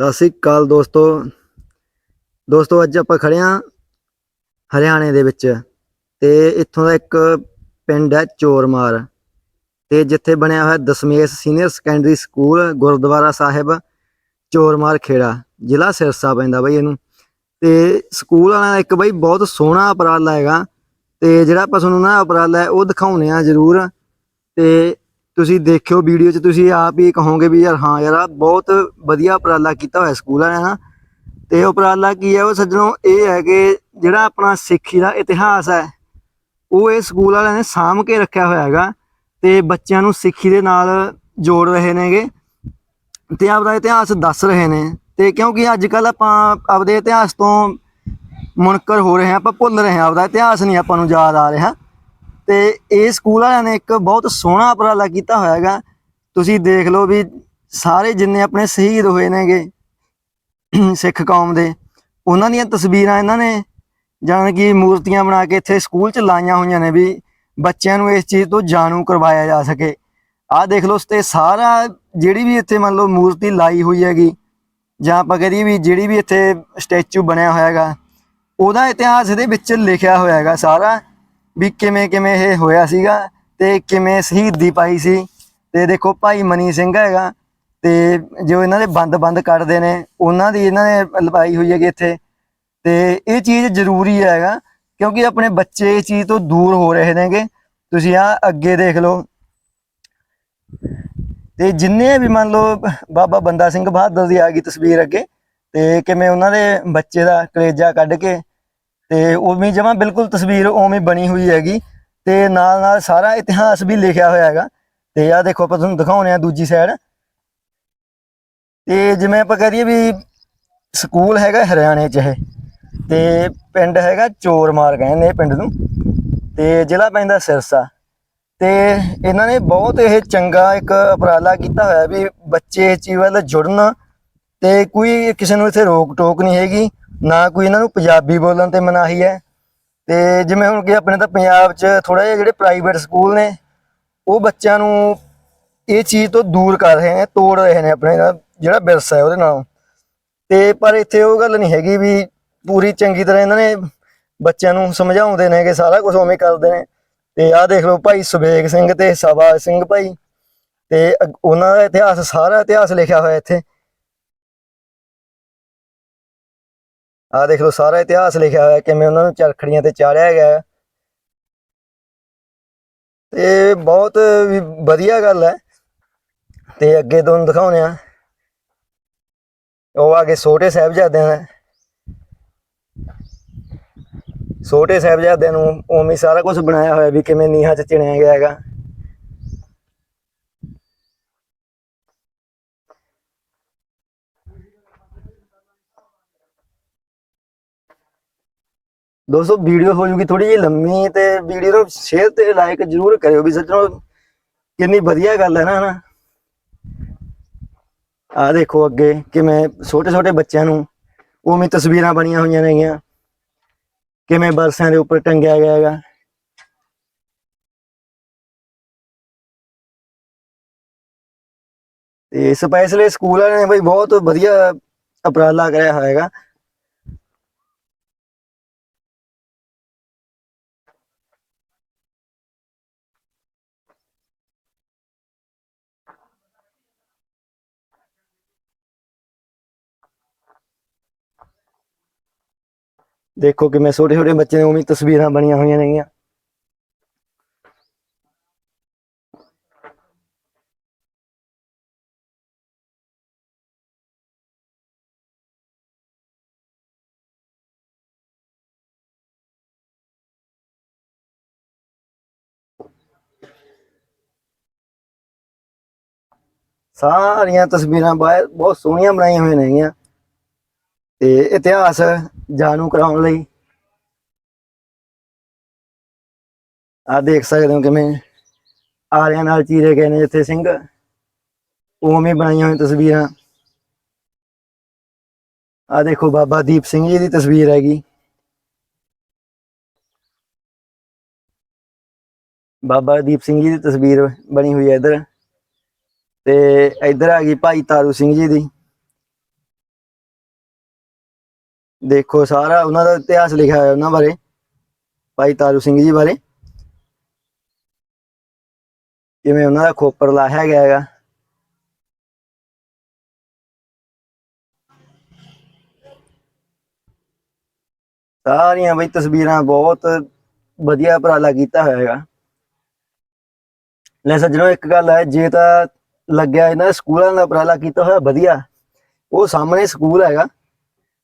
ਸਤਿ ਸ੍ਰੀ ਅਕਾਲ ਦੋਸਤੋ ਦੋਸਤੋ ਅੱਜ ਆਪਾਂ ਖੜੇ ਹਾਂ ਹਰਿਆਣੇ ਦੇ ਵਿੱਚ ਤੇ ਇੱਥੋਂ ਦਾ ਇੱਕ ਪਿੰਡ ਹੈ ਚੋਰਮਾਰ ਤੇ ਜਿੱਥੇ ਬਣਿਆ ਹੋਇਆ Dasmesh senior secondary school Gurdwara Sahib Chormar Khera, ਜ਼ਿਲ੍ਹਾ ਸਿਰਸਾ ਪੈਂਦਾ ਬਈ ਇਹਨੂੰ। ਤੇ ਸਕੂਲ ਵਾਲਾ ਇੱਕ ਬਈ ਬਹੁਤ ਸੋਹਣਾ ਉਪਰਾਲਾ ਹੈਗਾ ਤੇ ਜਿਹੜਾ ਆਪਾਂ ਤੁਹਾਨੂੰ ਨਾ ਉਪਰਾਲਾ ਹੈ ਉਹ ਦਿਖਾਉਣੇ ਆ ਜ਼ਰੂਰ ਤੇ ਤੁਸੀਂ ਦੇਖਿਓ ਵੀਡੀਓ 'ਚ ਤੁਸੀਂ ਆਪ ਹੀ ਕਹੋਗੇ ਵੀ ਯਾਰ ਹਾਂ ਯਾਰ ਆ ਬਹੁਤ ਵਧੀਆ ਉਪਰਾਲਾ ਕੀਤਾ ਹੋਇਆ ਸਕੂਲ ਵਾਲਿਆਂ ਨੇ ਤੇ ਉਪਰਾਲਾ ਕੀ ਹੈ? ਉਹ ਸੱਜਣੋ, ਇਹ ਹੈ ਕਿ ਜਿਹੜਾ ਆਪਣਾ ਸਿੱਖੀ ਦਾ ਇਤਿਹਾਸ ਹੈ, ਉਹ ਇਹ ਸਕੂਲ ਵਾਲਿਆਂ ਨੇ ਸਾਂਭ ਕੇ ਰੱਖਿਆ ਹੋਇਆ ਹੈਗਾ ਤੇ ਬੱਚਿਆਂ ਨੂੰ ਸਿੱਖੀ ਦੇ ਨਾਲ ਜੋੜ ਰਹੇ ਨੇਗੇ ਤੇ ਆਪਦਾ ਇਤਿਹਾਸ ਦੱਸ ਰਹੇ ਨੇ। ਤੇ ਕਿਉਂਕਿ ਅੱਜ ਕੱਲ ਆਪਾਂ ਆਪਦੇ ਇਤਿਹਾਸ ਤੋਂ ਮੁਨਕਰ ਹੋ ਰਹੇ ਹਾਂ, ਆਪਾਂ ਭੁੱਲ ਰਹੇ ਹਾਂ, ਆਪਦਾ ਇਤਿਹਾਸ ਨਹੀਂ ਆਪਾਂ ਨੂੰ ਯਾਦ ਆ ਰਿਹਾ। ਤੇ ਇਹ ਸਕੂਲ ਵਾਲਿਆਂ ਨੇ ਇੱਕ ਬਹੁਤ ਸੋਹਣਾ ਉਪਰਾਲਾ ਕੀਤਾ ਹੋਇਆ ਹੈਗਾ ਤੁਸੀਂ ਦੇਖ ਲਓ ਵੀ ਸਾਰੇ ਜਿੰਨੇ ਆਪਣੇ ਸ਼ਹੀਦ ਹੋਏ ਨੇਗੇ ਸਿੱਖ ਕੌਮ ਦੇ, ਉਹਨਾਂ ਦੀਆਂ ਤਸਵੀਰਾਂ ਇਹਨਾਂ ਨੇ, ਜਾਣ ਕਿ ਮੂਰਤੀਆਂ ਬਣਾ ਕੇ ਇੱਥੇ ਸਕੂਲ 'ਚ ਲਾਈਆਂ ਹੋਈਆਂ ਨੇ ਵੀ ਬੱਚਿਆਂ ਨੂੰ ਇਸ ਚੀਜ਼ ਤੋਂ ਜਾਣੂ ਕਰਵਾਇਆ ਜਾ ਸਕੇ। ਆਹ ਦੇਖ ਲਓ ਤੇ ਸਾਰਾ ਜਿਹੜੀ ਵੀ ਇੱਥੇ ਮੰਨ ਲਓ ਮੂਰਤੀ ਲਾਈ ਹੋਈ ਹੈਗੀ, ਜਾਂ ਆਪਾਂ ਕਹਦੇ ਵੀ ਜਿਹੜੀ ਵੀ ਇੱਥੇ ਸਟੈਚੂ ਬਣਿਆ ਹੋਇਆ ਹੈਗਾ ਉਹਦਾ ਇਤਿਹਾਸ ਇਹਦੇ ਵਿੱਚ ਲਿਖਿਆ ਹੋਇਆ ਹੈਗਾ ਸਾਰਾ। ਵੀ ਕਿਵੇਂ ਕਿਵੇਂ ਇਹ ਹੋਇਆ ਸੀਗਾ ਤੇ ਕਿਵੇਂ ਸ਼ਹੀਦੀ ਪਾਈ ਸੀ। ਤੇ ਦੇਖੋ ਭਾਈ ਮਨੀ ਸਿੰਘ ਹੈਗਾ ਤੇ ਜੋ ਇਹਨਾਂ ਦੇ ਬੰਦ ਬੰਦ ਕੱਢਦੇ ਨੇ, ਉਹਨਾਂ ਦੀ ਇਹਨਾਂ ਨੇ ਲਪਾਈ ਹੋਈ ਹੈਗੀ ਇੱਥੇ। ਤੇ ਇਹ ਚੀਜ਼ ਜ਼ਰੂਰੀ ਹੈਗਾ ਕਿਉਂਕਿ ਆਪਣੇ ਬੱਚੇ ਇਸ ਚੀਜ਼ ਤੋਂ ਦੂਰ ਹੋ ਰਹੇ ਨੇਗੇ। ਤੁਸੀਂ ਆ ਅੱਗੇ ਦੇਖ ਲਓ। ਤੇ ਜਿੰਨੇ ਵੀ ਮੰਨ ਲਓ ਬਾਬਾ ਬੰਦਾ ਸਿੰਘ ਬਹਾਦਰ ਦੀ ਆ ਗਈ ਤਸਵੀਰ ਅੱਗੇ, ਤੇ ਕਿਵੇਂ ਉਹਨਾਂ ਦੇ ਬੱਚੇ ਦਾ ਕਲੇਜਾ ਕੱਢ ਕੇ ਤੇ ਉਵੇਂ ਜਮਾ ਬਿਲਕੁਲ ਤਸਵੀਰ ਉਵੇਂ ਬਣੀ ਹੋਈ ਹੈਗੀ ਤੇ ਨਾਲ ਨਾਲ ਸਾਰਾ ਇਤਿਹਾਸ ਵੀ ਲਿਖਿਆ ਹੋਇਆ ਹੈਗਾ। ਤੇ ਆ ਦੇਖੋ ਆਪਾਂ ਤੁਹਾਨੂੰ ਦਿਖਾਉਣੇ ਆ ਦੂਜੀ ਸਾਈਡ ਤੇ ਜਿਵੇਂ ਆਪਾਂ ਕਹ ਦਈਏ ਵੀ ਸਕੂਲ ਹੈਗਾ ਹਰਿਆਣੇ ਚ ਇਹ। ਤੇ ਪਿੰਡ ਹੈਗਾ ਚੋਰਮਾਰ ਕਹਿੰਦੇ ਇਹ ਪਿੰਡ ਨੂੰ। ਤੇ ਜ਼ਿਲ੍ਹਾ ਪੈਂਦਾ ਸਿਰਸਾ। ਤੇ ਇਹਨਾਂ ਨੇ ਬਹੁਤ ਇਹ ਚੰਗਾ ਇੱਕ ਉਪਰਾਲਾ ਕੀਤਾ ਹੋਇਆ ਵੀ ਬੱਚੇ ਇਸ ਚੀਜ਼ ਵੱਲ ਜੁੜਨ ਤੇ ਕੋਈ ਕਿਸੇ ਨੂੰ ਇੱਥੇ ਰੋਕ ਟੋਕ ਨਹੀਂ ਹੈਗੀ, ਨਾ ਕੋਈ ਇਹਨਾਂ ਨੂੰ ਪੰਜਾਬੀ ਬੋਲਣ ਤੇ ਮਨਾਹੀ ਹੈ। ਤੇ ਜਿਵੇਂ ਹੁਣ ਕਿ ਆਪਣੇ ਤਾਂ ਪੰਜਾਬ 'ਚ ਥੋੜਾ ਜਿਹਾ ਜਿਹੜੇ ਪ੍ਰਾਈਵੇਟ ਸਕੂਲ ਨੇ, ਉਹ ਬੱਚਿਆਂ ਨੂੰ ਇਹ ਚੀਜ਼ ਤੋਂ ਦੂਰ ਕਰ ਰਹੇ ਨੇ, ਤੋੜ ਰਹੇ ਨੇ ਆਪਣੇ ਜਿਹੜਾ ਵਿਰਸਾ ਹੈ ਉਹਦੇ ਨਾਲ। ਤੇ ਪਰ ਇੱਥੇ ਉਹ ਗੱਲ ਨਹੀਂ ਹੈਗੀ ਵੀ ਪੂਰੀ ਚੰਗੀ ਤਰ੍ਹਾਂ ਇਹਨਾਂ ਨੇ ਬੱਚਿਆਂ ਨੂੰ ਸਮਝਾਉਂਦੇ ਨੇ ਕਿ ਸਾਰਾ ਕੁਝ ਉਵੇਂ ਕਰਦੇ ਨੇ। ਤੇ ਆਹ ਦੇਖ ਲਓ ਭਾਈ ਸੁਬੇਗ ਸਿੰਘ ਤੇ ਸਵਾ ਸਿੰਘ ਭਾਈ, ਤੇ ਅਗ- ਉਹਨਾਂ ਦਾ ਇਤਿਹਾਸ, ਸਾਰਾ ਇਤਿਹਾਸ ਲਿਖਿਆ ਹੋਇਆ ਇੱਥੇ। ਆਹ ਦੇਖ ਲਓ, ਸਾਰਾ ਇਤਿਹਾਸ ਲਿਖਿਆ ਹੋਇਆ, ਕਿਵੇਂ ਉਹਨਾਂ ਨੂੰ ਚਰਖੜੀਆਂ ਤੇ ਚਾੜਿਆ ਗਿਆ ਤੇ ਬਹੁਤ ਵੀ ਵਧੀਆ ਗੱਲ ਹੈ। ਤੇ ਅੱਗੇ ਤੁਹਾਨੂੰ ਦਿਖਾਉਣੇ ਆ ਉਹ ਆਗੇ ਛੋਟੇ ਸਾਹਿਬਜ਼ਾਦਿਆਂ ਦਾ। ਛੋਟੇ ਸਾਹਿਬਜ਼ਾਦਿਆਂ ਨੂੰ ਉਵੇਂ ਸਾਰਾ ਕੁਝ ਬਣਾਇਆ ਹੋਇਆ ਵੀ ਕਿਵੇਂ ਨੀਹਾਂ 'ਚ ਚਿਣਿਆ ਗਿਆ ਹੈਗਾ। ਦੋਸਤੋ ਵੀਡੀਓ ਹੋ ਜੂਗੀ ਥੋੜੀ ਜਿਹੀ ਲੰਮੀ ਤੇ ਵੀਡੀਓ ਨੂੰ ਸ਼ੇਅਰ ਤੇ ਲਾਈਕ ਜਰੂਰ ਕਰਿਓ ਵੀ ਸੱਜਣੋ, ਕਿੰਨੀ ਵਧੀਆ ਗੱਲ ਹੈ ਨਾ, ਹਨਾ? ਆ ਦੇਖੋ ਅੱਗੇ ਕਿਵੇਂ ਛੋਟੇ ਛੋਟੇ ਬੱਚਿਆਂ ਨੂੰ ਉਵੇਂ ਤਸਵੀਰਾਂ ਬਣੀਆਂ ਹੋਈਆਂ ਨੇਗੀਆਂ। ਕਿਵੇਂ ਬਰਸਾਂ ਦੇ ਉੱਪਰ ਟੰਗਿਆ ਗਿਆ ਹੈਗਾ। ਤੇ ਸਪੈਸ਼ਲੀ ਸਕੂਲ ਨੇ ਬਈ ਬਹੁਤ ਵਧੀਆ ਉਪਰਾਲਾ ਕਰਿਆ ਹੋਇਆ ਹੈਗਾ ਦੇਖੋ ਕਿਵੇਂ ਛੋਟੇ ਛੋਟੇ ਬੱਚੇ ਨੇ ਉਵੇਂ ਤਸਵੀਰਾਂ ਬਣੀਆਂ ਹੋਈਆਂ ਨੇਗੀਆਂ ਸਾਰੀਆਂ ਤਸਵੀਰਾਂ ਬਾਹਰ ਬਹੁਤ ਸੋਹਣੀਆਂ ਬਣਾਈਆਂ ਹੋਈਆਂ ਨੇਗੀਆਂ ਤੇ ਇਤਿਹਾਸ ਜਾਣੂ ਕਰਾਉਣ ਲਈ ਆ ਦੇਖ ਸਕਦੇ ਹੋ ਕਿਵੇਂ ਆਰਿਆਂ ਨਾਲ ਚੀਰੇ ਗਏ ਨੇ ਜਿੱਥੇ ਸਿੰਘ। ਉਵੇਂ ਬਣਾਈਆਂ ਹੋਈਆਂ ਤਸਵੀਰਾਂ। ਆ ਦੇਖੋ ਬਾਬਾ ਦੀਪ ਸਿੰਘ ਜੀ ਦੀ ਤਸਵੀਰ ਹੈਗੀ। ਬਾਬਾ ਦੀਪ ਸਿੰਘ ਜੀ ਦੀ ਤਸਵੀਰ ਬਣੀ ਹੋਈ ਹੈ ਇੱਧਰ। ਤੇ ਇੱਧਰ ਆ ਗਈ ਭਾਈ ਤਾਰੂ ਸਿੰਘ ਜੀ ਦੀ। ਦੇਖੋ ਸਾਰਾ ਉਹਨਾਂ ਦਾ ਇਤਿਹਾਸ ਲਿਖਿਆ ਹੋਇਆ ਉਹਨਾਂ ਬਾਰੇ, ਭਾਈ ਤਾਰੂ ਸਿੰਘ ਜੀ ਬਾਰੇ। ਜਿਵੇਂ ਉਹਨਾਂ ਦਾ ਖੋਪਰ ਲਾਹਿਆ ਗਿਆ ਹੈਗਾ। ਸਾਰੀਆਂ ਬਈ ਤਸਵੀਰਾਂ ਬਹੁਤ ਵਧੀਆ ਉਪਰਾਲਾ ਕੀਤਾ ਹੋਇਆ ਹੈਗਾ। ਲੈ ਸੱਜਣੋ, ਇੱਕ ਗੱਲ ਹੈ, ਜੇ ਤਾਂ ਲੱਗਿਆ ਇਹਨਾਂ ਦੇ ਸਕੂਲਾਂ ਦਾ ਉਪਰਾਲਾ ਕੀਤਾ ਹੋਇਆ, ਵਧੀਆ। ਉਹ ਸਾਹਮਣੇ ਸਕੂਲ ਹੈਗਾ।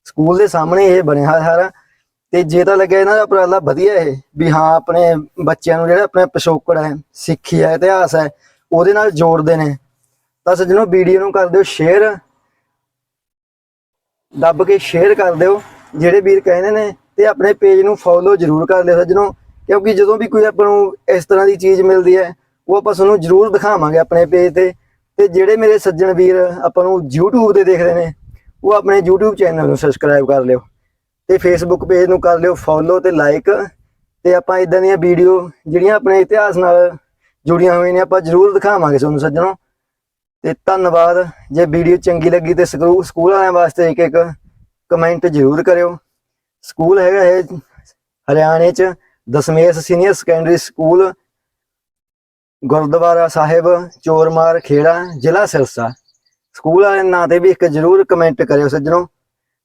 ਸਕੂਲ ਦੇ ਸਾਹਮਣੇ ਇਹ ਬਣਿਆ ਹੋਇਆ ਸਾਰਾ। ਤੇ ਜੇ ਤਾਂ ਲੱਗਿਆ ਇਹਨਾਂ ਦਾ ਉਪਰਾਲਾ ਵਧੀਆ ਇਹ, ਵੀ ਹਾਂ ਆਪਣੇ ਬੱਚਿਆਂ ਨੂੰ ਜਿਹੜਾ ਆਪਣੇ ਪਿਛੋਕੜ ਹੈ, ਸਿੱਖੀ ਹੈ, ਇਤਿਹਾਸ ਹੈ, ਉਹਦੇ ਨਾਲ ਜੋੜਦੇ ਨੇ। ਤਾਂ ਸੱਜਣੋ, ਵੀਡੀਓ ਨੂੰ ਕਰ ਦਿਓ ਸ਼ੇਅਰ ਦੱਬ ਕੇ ਸ਼ੇਅਰ ਕਰ ਦਿਓ, ਜਿਹੜੇ ਵੀਰ ਕਹਿੰਦੇ ਨੇ, ਤੇ ਆਪਣੇ ਪੇਜ ਨੂੰ ਫੋਲੋ ਜ਼ਰੂਰ ਕਰ ਲਿਓ ਸੱਜਣੋ, ਕਿਉਂਕਿ ਜਦੋਂ ਵੀ ਕੋਈ ਆਪਾਂ ਨੂੰ ਇਸ ਤਰ੍ਹਾਂ ਦੀ ਚੀਜ਼ ਮਿਲਦੀ ਹੈ, ਉਹ ਆਪਾਂ ਤੁਹਾਨੂੰ ਜ਼ਰੂਰ ਦਿਖਾਵਾਂਗੇ ਆਪਣੇ ਪੇਜ ਤੇ। ਤੇ ਜਿਹੜੇ ਮੇਰੇ ਸੱਜਣ ਵੀਰ ਆਪਾਂ ਨੂੰ YouTube ਤੇ ਦੇਖਦੇ ਨੇ ਉਹ ਆਪਣੇ YouTube ਚੈਨਲ ਨੂੰ ਸਬਸਕ੍ਰਾਈਬ ਕਰ ਲਿਓ ਤੇ Facebook ਪੇਜ ਨੂੰ ਕਰ ਲਿਓ ਫੋਲੋ ਤੇ ਲਾਈਕ ਤੇ ਆਪਾਂ ਇਦਾਂ ਦੀਆਂ ਵੀਡੀਓ ਜਿਹੜੀਆਂ ਆਪਣੇ ਇਤਿਹਾਸ ਨਾਲ ਜੁੜੀਆਂ ਹੋਈਆਂ ਨੇ, ਆਪਾਂ ਜ਼ਰੂਰ ਦਿਖਾਵਾਂਗੇ ਤੁਹਾਨੂੰ ਸੱਜਣੋ। ਤੇ ਧੰਨਵਾਦ, ਜੇ ਵੀਡੀਓ ਚੰਗੀ ਲੱਗੀ ਤੇ ਸਕੂ- ਸਕੂਲ ਵਾਲਿਆਂ ਵਾਸਤੇ ਇੱਕ ਇੱਕ ਕਮੈਂਟ ਜ਼ਰੂਰ ਕਰਿਓ। ਸਕੂਲ ਹੈਗਾ ਇਹ ਹਰਿਆਣੇ ਚ, Dasmesh senior secondary school Gurdwara Sahib Chormar Khera, ਜ਼ਿਲ੍ਹਾ ਸਿਰਸਾ। ਸਕੂਲ ਵਾਲੇ ਨਾਂ ਤੇ ਵੀ ਇੱਕ ਜ਼ਰੂਰ ਕਮੈਂਟ ਕਰਿਓ ਸੱਜਣੋ,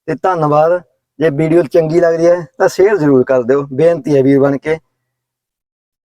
ਤੇ ਧੰਨਵਾਦ। ਜੇ ਵੀਡੀਓ ਚੰਗੀ ਲੱਗਦੀ ਹੈ ਤਾਂ ਸ਼ੇਅਰ ਜ਼ਰੂਰ ਕਰ ਦਿਓ। ਬੇਨਤੀ ਹੈ ਵੀਰ ਬਣ ਕੇ।